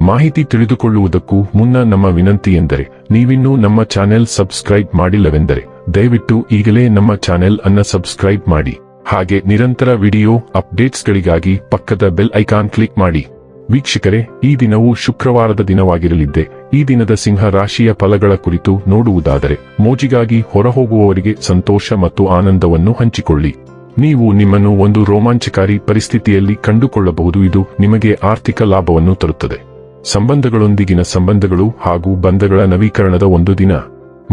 ಮಾಹಿತಿ ತಿಳಿದುಕೊಳ್ಳುವುದಕ್ಕೂ ಮುನ್ನ ನಮ್ಮ ವಿನಂತಿ ಎಂದರೆ ನೀವಿನ್ನೂ ನಮ್ಮ ಚಾನೆಲ್ ಸಬ್ಸ್ಕ್ರೈಬ್ ಮಾಡಿಲ್ಲವೆಂದರೆ ದಯವಿಟ್ಟು ಈಗಲೇ ನಮ್ಮ ಚಾನೆಲ್ ಅನ್ನ ಸಬ್ಸ್ಕ್ರೈಬ್ ಮಾಡಿ. ಹಾಗೆ ನಿರಂತರ ವಿಡಿಯೋ ಅಪ್ಡೇಟ್ಸ್ಗಳಿಗಾಗಿ ಪಕ್ಕದ ಬೆಲ್ ಐಕಾನ್ ಕ್ಲಿಕ್ ಮಾಡಿ. ವೀಕ್ಷಕರೇ, ಈ ದಿನವು ಶುಕ್ರವಾರದ ದಿನವಾಗಿರಲಿದ್ದೆ. ಈ ದಿನದ ಸಿಂಹ ರಾಶಿಯ ಫಲಗಳ ಕುರಿತು ನೋಡುವುದಾದರೆ ಮೋಜಿಗಾಗಿ ಹೊರಹೋಗುವವರಿಗೆ ಸಂತೋಷ ಮತ್ತು ಆನಂದವನ್ನು ಹಂಚಿಕೊಳ್ಳಿ. ನೀವು ನಿಮ್ಮನ್ನು ಒಂದು ರೋಮಾಂಚಕಾರಿ ಪರಿಸ್ಥಿತಿಯಲ್ಲಿ ಕಂಡುಕೊಳ್ಳಬಹುದು. ಇದು ನಿಮಗೆ ಆರ್ಥಿಕ ಲಾಭವನ್ನು ತರುತ್ತದೆ. ಸಂಬಂಧಗಳೊಂದಿಗಿನ ಸಂಬಂಧಗಳು ಹಾಗೂ ಬಂಧಗಳ ನವೀಕರಣದ ಒಂದು ದಿನ.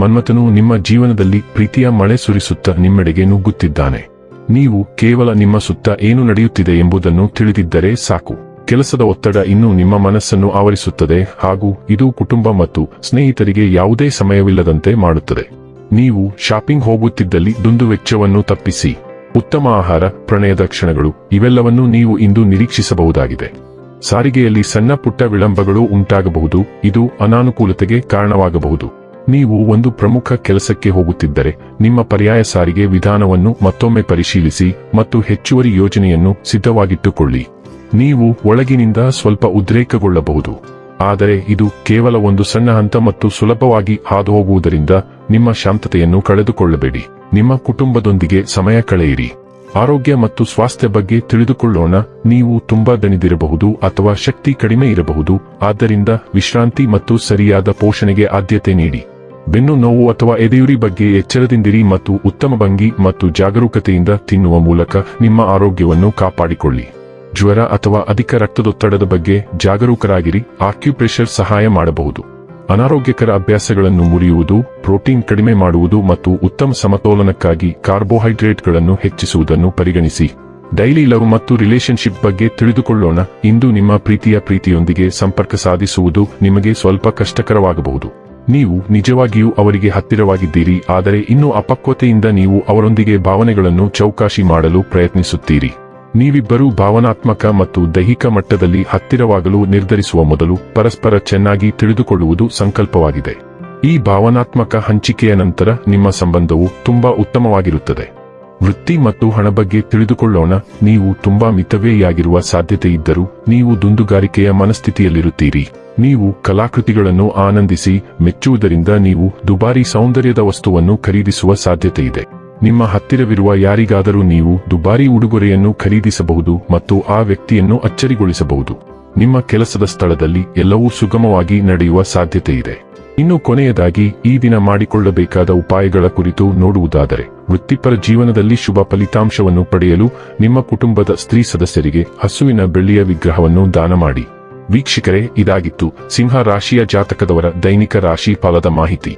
ಮನ್ಮಥನು ನಿಮ್ಮ ಜೀವನದಲ್ಲಿ ಪ್ರೀತಿಯ ಮಳೆ ಸುರಿಸುತ್ತ ನಿಮ್ಮೆಡೆಗೆ ನುಗ್ಗುತ್ತಿದ್ದಾನೆ. ನೀವು ಕೇವಲ ನಿಮ್ಮ ಸುತ್ತ ಏನು ನಡೆಯುತ್ತಿದೆ ಎಂಬುದನ್ನು ತಿಳಿದಿದ್ದರೆ ಸಾಕು. ಕೆಲಸದ ಒತ್ತಡ ಇನ್ನೂ ನಿಮ್ಮ ಮನಸ್ಸನ್ನು ಆವರಿಸುತ್ತದೆ ಹಾಗೂ ಇದು ಕುಟುಂಬ ಮತ್ತು ಸ್ನೇಹಿತರಿಗೆ ಯಾವುದೇ ಸಮಯವಿಲ್ಲದಂತೆ ಮಾಡುತ್ತದೆ. ನೀವು ಶಾಪಿಂಗ್ ಹೋಗುತ್ತಿದ್ದಲ್ಲಿ ದುಂದು ವೆಚ್ಚವನ್ನು ತಪ್ಪಿಸಿ. ಉತ್ತಮ ಆಹಾರ, ಪ್ರಣಯದ ಕ್ಷಣಗಳು ಇವೆಲ್ಲವನ್ನೂ ನೀವು ಇಂದು ನಿರೀಕ್ಷಿಸಬಹುದಾಗಿದೆ. ಸಾರಿಗೆಯಲ್ಲಿ ಸಣ್ಣ ಪುಟ್ಟ ವಿಳಂಬಗಳು ಉಂಟಾಗಬಹುದು. ಇದು ಅನಾನುಕೂಲತೆಗೆ ಕಾರಣವಾಗಬಹುದು. ನೀವು ಒಂದು ಪ್ರಮುಖ ಕೆಲಸಕ್ಕೆ ಹೋಗುತ್ತಿದ್ದರೆ, ನಿಮ್ಮ ಪರ್ಯಾಯ ಸಾರಿಗೆ ವಿಧಾನವನ್ನು ಮತ್ತೊಮ್ಮೆ ಪರಿಶೀಲಿಸಿ ಮತ್ತು ಹೆಚ್ಚುವರಿ ಯೋಜನೆಯನ್ನು ಸಿದ್ಧವಾಗಿಟ್ಟುಕೊಳ್ಳಿ. ನೀವು ಒಳಗಿನಿಂದ ಸ್ವಲ್ಪ ಉದ್ರೇಕಗೊಳ್ಳಬಹುದು. ಆದರೆ ಇದು ಕೇವಲ ಒಂದು ಸಣ್ಣ ಹಂತ ಮತ್ತು ಸುಲಭವಾಗಿ ಹಾದುಹೋಗುವುದರಿಂದ ನಿಮ್ಮ ಶಾಂತತೆಯನ್ನು ಕಳೆದುಕೊಳ್ಳಬೇಡಿ. ನಿಮ್ಮ ಕುಟುಂಬದೊಂದಿಗೆ ಸಮಯ ಕಳೆಯಿರಿ. ಆರೋಗ್ಯ ಮತ್ತು ಸ್ವಾಸ್ಥ್ಯ ಬಗ್ಗೆ ತಿಳಿದುಕೊಳ್ಳೋಣ. ನೀವು ತುಂಬಾ ದಣಿದಿರಬಹುದು ಅಥವಾ ಶಕ್ತಿ ಕಡಿಮೆ ಇರಬಹುದು. ಆದ್ದರಿಂದ ವಿಶ್ರಾಂತಿ ಮತ್ತು ಸರಿಯಾದ ಪೋಷಣೆಗೆ ಆದ್ಯತೆ ನೀಡಿ. ಬೆನ್ನು ನೋವು ಅಥವಾ ಎದೆಯುರಿ ಬಗ್ಗೆ ಎಚ್ಚರದಿಂದಿರಿ ಮತ್ತು ಉತ್ತಮ ಭಂಗಿ ಮತ್ತು ಜಾಗರೂಕತೆಯಿಂದ ತಿನ್ನುವ ಮೂಲಕ ನಿಮ್ಮ ಆರೋಗ್ಯವನ್ನು ಕಾಪಾಡಿಕೊಳ್ಳಿ. ಜ್ವರ ಅಥವಾ ಅಧಿಕ ರಕ್ತದೊತ್ತಡದ ಬಗ್ಗೆ ಜಾಗರೂಕರಾಗಿರಿ. ಆಕ್ಯುಪ್ರೆಷರ್ ಸಹಾಯ ಮಾಡಬಹುದು. ಅನಾರೋಗ್ಯಕರ ಅಭ್ಯಾಸಗಳನ್ನು ಮುರಿಯುವುದು, ಪ್ರೋಟೀನ್ ಕಡಿಮೆ ಮಾಡುವುದು ಮತ್ತು ಉತ್ತಮ ಸಮತೋಲನಕ್ಕಾಗಿ ಕಾರ್ಬೋಹೈಡ್ರೇಟ್ಗಳನ್ನು ಹೆಚ್ಚಿಸುವುದನ್ನು ಪರಿಗಣಿಸಿ. ಡೈಲಿ ಲವ್ ಮತ್ತು ರಿಲೇಶನ್ಶಿಪ್ ಬಗ್ಗೆ ತಿಳಿದುಕೊಳ್ಳೋಣ. ಇಂದು ನಿಮ್ಮ ಪ್ರೀತಿಯ ಪ್ರೀತಿಯೊಂದಿಗೆ ಸಂಪರ್ಕ ಸಾಧಿಸುವುದು ನಿಮಗೆ ಸ್ವಲ್ಪ ಕಷ್ಟಕರವಾಗಬಹುದು. ನೀವು ನಿಜವಾಗಿಯೂ ಅವರಿಗೆ ಹತ್ತಿರವಾಗಿದ್ದೀರಿ, ಆದರೆ ಇನ್ನೂ ಅಪಕ್ವತೆಯಿಂದ ನೀವು ಅವರೊಂದಿಗೆ ಭಾವನೆಗಳನ್ನು ಚೌಕಾಶಿ ಮಾಡಲು ಪ್ರಯತ್ನಿಸುತ್ತೀರಿ. ನೀವಿಬ್ಬರೂ ಭಾವನಾತ್ಮಕ ಮತ್ತು ದೈಹಿಕ ಮಟ್ಟದಲ್ಲಿ ಹತ್ತಿರವಾಗಲು ನಿರ್ಧರಿಸುವ ಮೊದಲು ಪರಸ್ಪರ ಚೆನ್ನಾಗಿ ತಿಳಿದುಕೊಳ್ಳುವುದು ಸಂಕಲ್ಪವಾಗಿದೆ. ಈ ಭಾವನಾತ್ಮಕ ಹಂಚಿಕೆಯ ನಂತರ ನಿಮ್ಮ ಸಂಬಂಧವು ತುಂಬಾ ಉತ್ತಮವಾಗಿರುತ್ತದೆ. ವೃತ್ತಿ ಮತ್ತು ಹಣ ಬಗ್ಗೆ ತಿಳಿದುಕೊಳ್ಳೋಣ. ನೀವು ತುಂಬಾ ಮಿತವೇಯಾಗಿರುವ ಸಾಧ್ಯತೆ ಇದ್ದರೂ ನೀವು ದುಂದುಗಾರಿಕೆಯ ಮನಸ್ಥಿತಿಯಲ್ಲಿರುತ್ತೀರಿ. ನೀವು ಕಲಾಕೃತಿಗಳನ್ನು ಆನಂದಿಸಿ, ಮೆಚ್ಚುವುದರಿಂದ ನೀವು ದುಬಾರಿ ಸೌಂದರ್ಯದ ವಸ್ತುವನ್ನು ಖರೀದಿಸುವ ಸಾಧ್ಯತೆ ಇದೆ ನಿಮ್ಮ ಹತ್ತಿರವಿರುವ ಯಾರಿಗಾದರೂ ನೀವು ದುಬಾರಿ ಉಡುಗೊರೆಯನ್ನು ಖರೀದಿಸಬಹುದು ಮತ್ತು ಆ ವ್ಯಕ್ತಿಯನ್ನು ಅಚ್ಚರಿಗೊಳಿಸಬಹುದು. ನಿಮ್ಮ ಕೆಲಸದ ಸ್ಥಳದಲ್ಲಿ ಎಲ್ಲವೂ ಸುಗಮವಾಗಿ ನಡೆಯುವ ಸಾಧ್ಯತೆ ಇದೆ ಇನ್ನು ಕೊನೆಯದಾಗಿ, ಈ ದಿನ ಮಾಡಿಕೊಳ್ಳಬೇಕಾದ ಉಪಾಯಗಳ ಕುರಿತು ನೋಡುವುದಾದರೆ, ವೃತ್ತಿಪರ ಜೀವನದಲ್ಲಿ ಶುಭ ಫಲಿತಾಂಶವನ್ನು ಪಡೆಯಲು ನಿಮ್ಮ ಕುಟುಂಬದ ಸ್ತ್ರೀ ಸದಸ್ಯರಿಗೆ ಹಸುವಿನ ಬೆಳ್ಳಿಯ ವಿಗ್ರಹವನ್ನು ದಾನ ಮಾಡಿ. ವೀಕ್ಷಕರೇ, ಇದಾಗಿತ್ತು ಸಿಂಹ ರಾಶಿಯ ಜಾತಕದವರ ದೈನಿಕ ರಾಶಿ ಫಲದ ಮಾಹಿತಿ.